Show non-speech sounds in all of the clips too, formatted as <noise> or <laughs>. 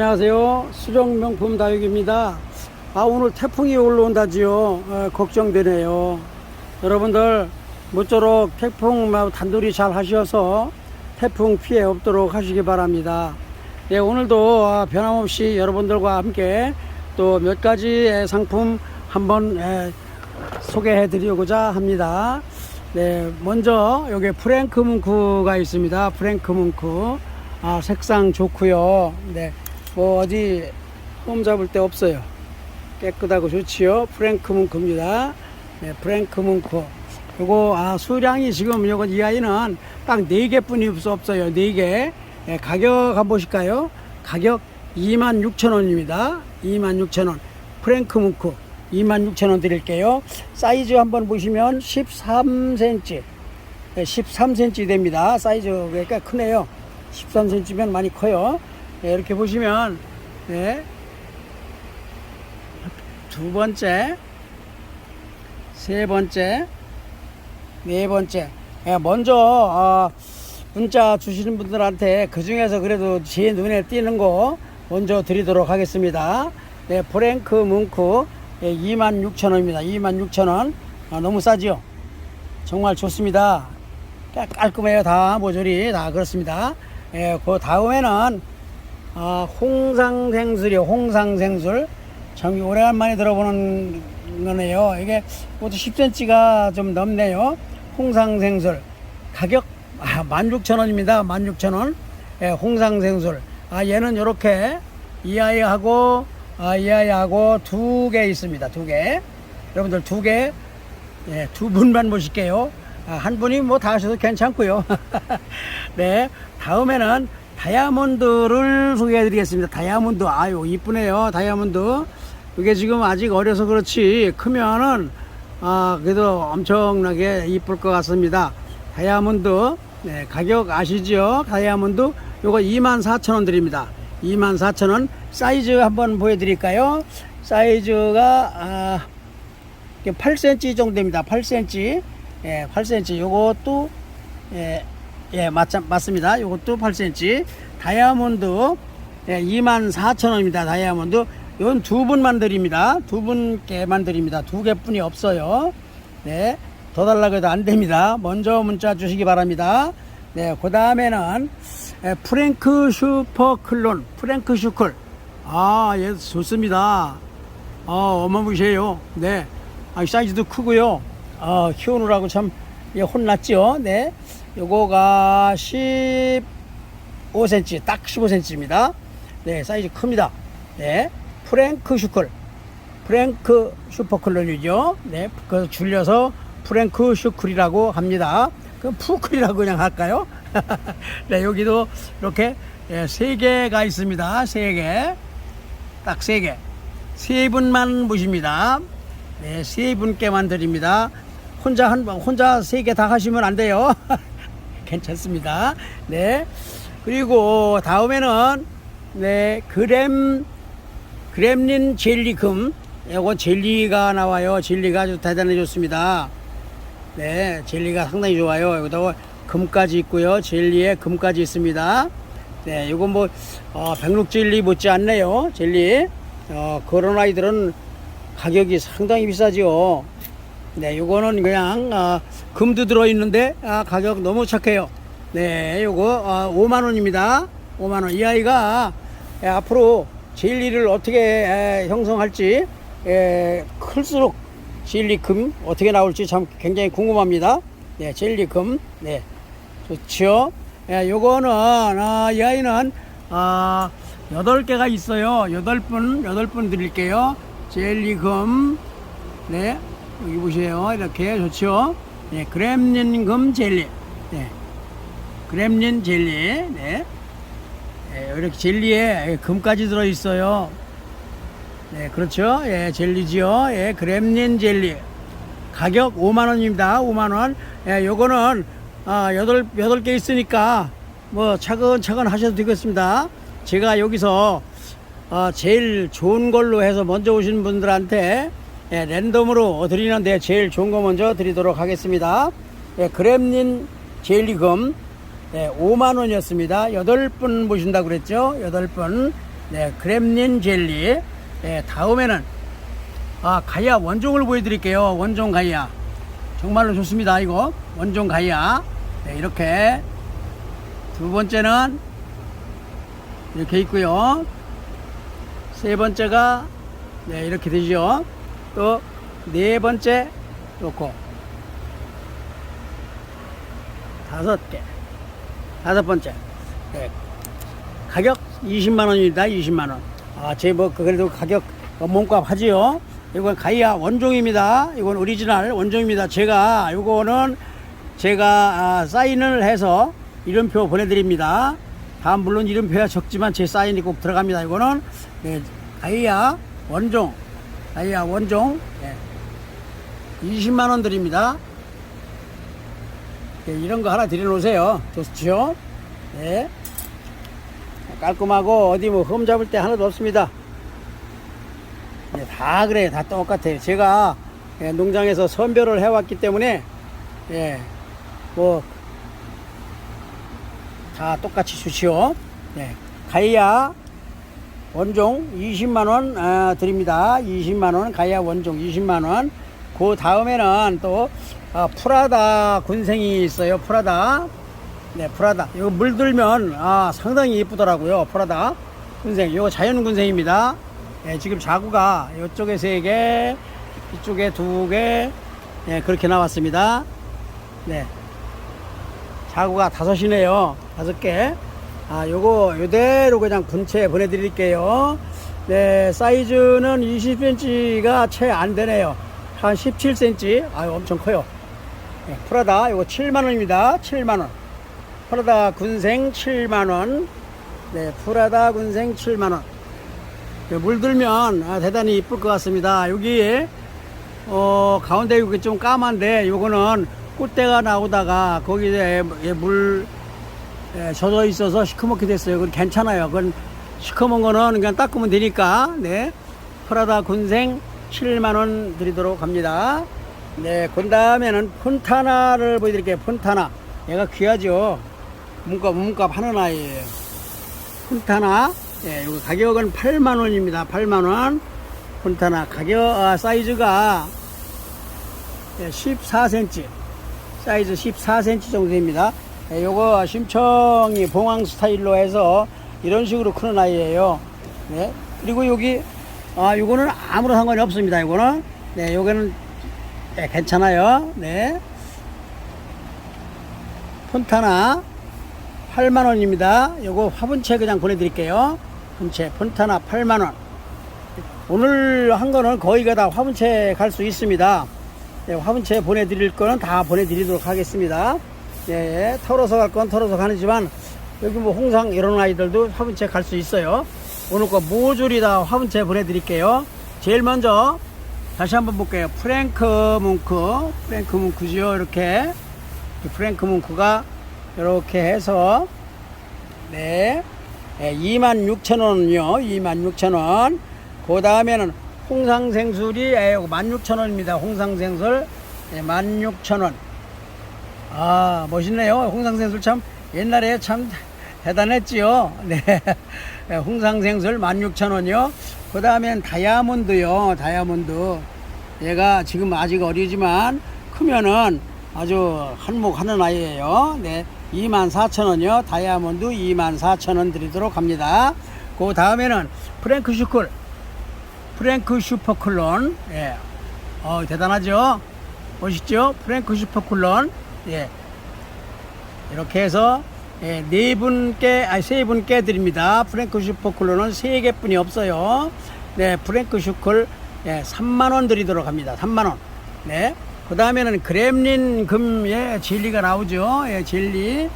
안녕하세요. 수정명품 다육입니다. 아, 오늘 태풍이 올라온다지요. 어, 걱정되네요. 여러분들, 모쪼록 태풍 뭐 단돌이 잘 하셔서 태풍 피해 없도록 하시기 바랍니다. 네, 오늘도 아, 변함없이 여러분들과 함께 또 몇 가지의 상품 한번 에, 소개해 드리고자 합니다. 네, 먼저 여기 프랭크 뭉크가 있습니다. 프랭크 뭉크. 아, 색상 좋고요. 네. 뭐 어디 홈 잡을 데 없어요. 깨끗하고 좋지요. 프랭크 뭉크입니다. 네, 프랭크 뭉크. 요거 아, 수량이 지금 요거 이 아이는 딱 네 개뿐이 없어요. 네 개. 네, 가격 한번 보실까요? 가격 26,000원입니다. 26,000원. 프랭크 뭉크 26,000원 드릴게요. 사이즈 한번 보시면 13cm. 네, 13cm 됩니다. 사이즈가 꽤 크네요. 13cm면 많이 커요. 네, 이렇게 보시면, 네. 두 번째, 세 번째, 네 번째. 예, 먼저, 어, 문자 주시는 분들한테 그 중에서 그래도 제 눈에 띄는 거 먼저 드리도록 하겠습니다. 네, 프랭크 뭉크 예, 26,000원입니다. 26,000원. 아, 너무 싸지요? 정말 좋습니다. 깔- 깔끔해요. 다 모조리 다 그렇습니다. 예, 그 다음에는 아, 홍상생술이요. 홍상생술. 참 오래간만에 들어보는 거네요. 이게 모두 10cm가 좀 넘네요. 홍상생술. 가격 아, 16,000원입니다. 16,000원. 예, 홍상생술. 아, 얘는 이렇게 이 아이하고 아, 이 아이하고 두 개 있습니다. 두 개. 여러분들 두 개. 예, 두 분만 보실게요. 아, 한 분이 뭐 다 하셔도 괜찮고요. <laughs> 네, 다음에는 다이아몬드를 소개해 드리겠습니다. 다이아몬드. 아유, 이쁘네요. 다이아몬드. 이게 지금 아직 어려서 그렇지 크면은 아, 그래도 엄청나게 이쁠 것 같습니다. 다이아몬드. 네, 가격 아시죠? 다이아몬드. 요거 24,000원 드립니다. 24,000원. 사이즈 한번 보여 드릴까요? 사이즈가 아, 8cm 정도 됩니다. 8cm. 예, 8cm. 요것도 예, 예, 맞, 맞습니다. 요것도 8cm. 다이아몬드 예, 24,000원입니다. 다이아몬드. 이건 두 분만 드립니다. 두 분께만 드립니다. 두 개뿐이 없어요. 네. 더 달라고 해도 안 됩니다. 먼저 문자 주시기 바랍니다. 네. 그 다음에는 예, 프랭크 슈퍼 클론. 프랭크 슈클. 아, 예, 좋습니다. 어, 어마무시해요. 네. 아, 사이즈도 크고요. 아, 키우느라고 참 예, 혼났죠. 네. 요거가 15cm, 딱 15cm입니다. 네, 사이즈 큽니다. 네. 프랭크 슈클. 프랭크 슈퍼클론이죠. 네. 그 줄여서 프랭크 슈클이라고 합니다. 그럼 푸클이라고 그냥 할까요? <laughs> 네, 여기도 이렇게 예, 세 개가 있습니다. 세 개. 딱 세 개. 세 분만 모십니다. 네, 세 분께만 드립니다. 혼자 한 번, 혼자 세 개 다 하시면 안 돼요. <laughs> 괜찮습니다. 네. 그리고 다음에는 네, 그램 그렘린 젤리금. 요거 젤리가 나와요. 젤리가 아주 대단히 좋습니다. 네, 젤리가 상당히 좋아요. 여기다가 금까지 있고요. 젤리에 금까지 있습니다. 네, 이건 뭐 어, 백록 젤리 못지 않네요. 젤리. 어, 그런 아이들은 가격이 상당히 비싸지요. 네, 요거는 그냥 아, 금도 들어 있는데 아, 가격 너무 착해요. 네, 요거 아, 5만 원입니다. 5만 원. 이 아이가 예, 앞으로 젤리를 어떻게 에, 형성할지 에, 클수록 젤리금 어떻게 나올지 참 굉장히 궁금합니다. 네, 젤리금. 네, 좋죠. 예, 요거는 아, 이 아이는 아, 여덟 개가 있어요. 여덟 분, 여덟 분 드릴게요. 젤리금. 네, 여기 보세요. 이렇게 좋죠. 네, 그램린금 젤리. 네, 그램린 젤리. 네. 네, 이렇게 젤리에 금까지 들어 있어요. 네, 그렇죠. 예, 젤리지요. 예, 그램린 젤리. 가격 5만 원입니다. 5만 원. 예, 요거는 아, 여덟 여덟 개 있으니까 뭐 차근차근 하셔도 되겠습니다. 제가 여기서 어, 제일 좋은 걸로 해서 먼저 오신 분들한테 예, 랜덤으로 드리는데 제일 좋은 거 먼저 드리도록 하겠습니다. 예, 그램린 젤리금 예, 5만 원이었습니다. 8분 모신다고 그랬죠? 8분. 네, 그램린 젤리. 네, 다음에는 아, 가야 원종을 보여 드릴게요. 원종 가야. 정말로 좋습니다. 이거 원종 가야. 네, 이렇게 두 번째는 이렇게 있고요. 세 번째가 네, 이렇게 되죠. 또 네 번째 놓고 다섯 개. 다섯 번째. 네. 가격 20만 원입니다. 20만 원. 아, 제뭐 그래도 가격 어, 몸값 하지요. 이건 가이아 원종입니다. 이건 오리지널 원종입니다. 제가 이거는 제가 아, 사인을 해서 이름표 보내드립니다. 다음 물론 이름표야 적지만 제 사인이 꼭 들어갑니다. 이거는 네, 가이아 원종, 가이아 원종 네. 20만 원 드립니다. 네, 이런 거 하나 드려놓으세요. 좋죠? 네. 깔끔하고 어디 뭐 흠 잡을 때 하나도 없습니다. 네, 다 그래요. 다 똑같아요. 제가 예, 농장에서 선별을 해왔기 때문에 예, 뭐 다 똑같이 주시오. 네, 가이아 원종 20만 원 아, 드립니다. 20만 원 가이아 원종 20만 원. 그 다음에는 또 아, 프라다 군생이 있어요. 프라다. 네, 프라다. 이거 물들면 아, 상당히 예쁘더라고요. 프라다 군생. 이거 자연 군생입니다. 예, 지금 자구가 이쪽에 세 개, 이쪽에 두 개, 예, 그렇게 나왔습니다. 네. 자구가 다섯이네요. 다섯 개. 아, 요거, 요대로 그냥 분체 보내드릴게요. 네, 사이즈는 20cm가 채 안 되네요. 한 17cm. 아유, 엄청 커요. 네, 프라다, 요거 7만원입니다. 7만원. 프라다 군생 7만원. 네, 프라다 군생 7만원. 네, 물들면 아, 대단히 이쁠 것 같습니다. 여기 어, 가운데 여기 좀 까만데 요거는 꽃대가 나오다가 거기에 물 예, 젖어 있어서 시커멓게 됐어요. 그건 괜찮아요. 그건 시커먼 거는 그냥 닦으면 되니까 네 프라다 군생 7만 원 드리도록 합니다. 네, 그 다음에는 폰타나를 보여드릴게요. 폰타나. 얘가 귀하죠. 몸값 하는 아이예요. 폰타나. 예, 요거 가격은 8만 원입니다. 8만 원. 폰타나 가격 아, 사이즈가 예, 14cm. 사이즈 14cm 정도 됩니다. 예, 요거 심청이 봉황 스타일로 해서 이런 식으로 크는 아이예요. 네. 그리고 여기 아, 요거는 아무런 상관이 없습니다. 요거는 네, 요거는 예, 괜찮아요. 네. 폰타나 8만 원입니다. 요거 화분채 그냥 보내드릴게요. 화분채 폰타나 8만 원. 오늘 한 거는 거의가 다 화분채 갈 수 있습니다. 네, 화분채 보내드릴 거는 다 보내드리도록 하겠습니다. 네, 털어서 갈 건 털어서 가는지만 여기 뭐 홍상 이런 아이들도 화분채 갈 수 있어요. 오늘 거 모조리 다 화분채 보내드릴게요. 제일 먼저 다시 한번 볼게요. 프랭크 뭉크, 프랭크 뭉크죠. 이렇게 이 프랭크 뭉크가 이렇게 해서 네, 26,000원은요. 26,000원. 그 다음에는 홍상생술이 16,000원입니다. 홍상생술 네, 16,000원. 아 멋있네요. 홍상생술 참 옛날에 참 대단했지요. <laughs> 네, 홍상생술 16,000원이요. 그 다음엔 다이아몬드요. 다이아몬드. 얘가 지금 아직 어리지만 크면은 아주 한몫하는 아이예요. 네, 24,000원이요. 다이아몬드 24,000원 드리도록 합니다. 그 다음에는 프랭크 슈클. 프랭크 슈퍼클론. 예. 어, 대단하죠? 멋있죠? 프랭크 슈퍼클론. 예. 이렇게 해서 예, 네 분께 아니 세 분께 드립니다. 프랭크 슈퍼클론은 세 개뿐이 없어요. 네, 프랭크 슈클 예, 3만 원 드리도록 합니다. 3만 원. 네. 그 다음에는 그렘린 금의 젤리가 나오죠. 예, 젤리.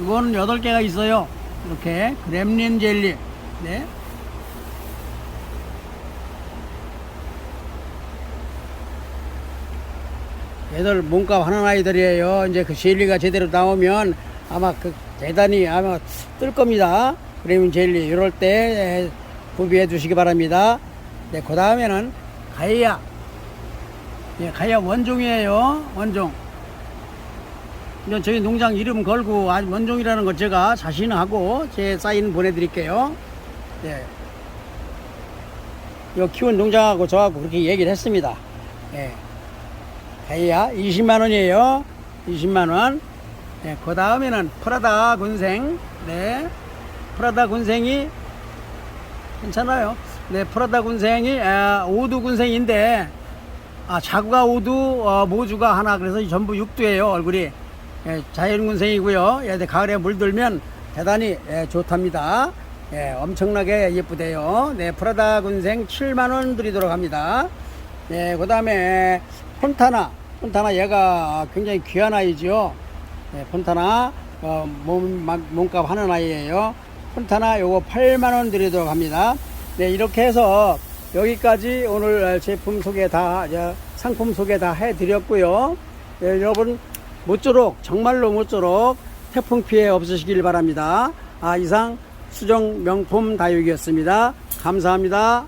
이거는 8개가 있어요. 이렇게 그렘린 젤리. 네. 얘들 몸값 하는 아이들이에요. 이제 그 젤리가 제대로 나오면 아마 그 대단히 아마 뜰 겁니다. 그레민 젤리 이럴 때 구비해 주시기 바랍니다. 네, 그 다음에는 가이아. 예, 가이아 원종이에요. 원종. 이제 저희 농장 이름 걸고 아주 원종이라는 걸 제가 자신하고 제 사인 보내드릴게요. 네. 요 키운 농장하고 저하고 그렇게 얘기를 했습니다. 예. 다이아 20만 원이에요. 20만 원. 네, 그 다음에는 프라다 군생. 네. 프라다 군생이 괜찮아요. 네, 프라다 군생이 아, 오두 군생인데 아, 자구가 오두, 어, 모주가 하나 그래서 전부 육두예요 얼굴이. 예, 자연 군생이고요. 예, 가을에 물들면 대단히 예, 좋답니다. 예, 엄청나게 예쁘대요. 네, 프라다 군생 7만 원 드리도록 합니다. 네, 그 다음에 폰타나, 폰타나 얘가 굉장히 귀한 아이지요. 네, 폰타나 어, 몸, 막- 몸값 하는 아이예요. 폰타나 요거 8만 원 드리도록 합니다. 네, 이렇게 해서 여기까지 오늘 제품 소개 다, 저, 상품 소개 다 해드렸고요. 네, 여러분 모쪼록 정말로 모쪼록 태풍 피해 없으시길 바랍니다. 아, 이상 수정 명품 다육이었습니다. 감사합니다.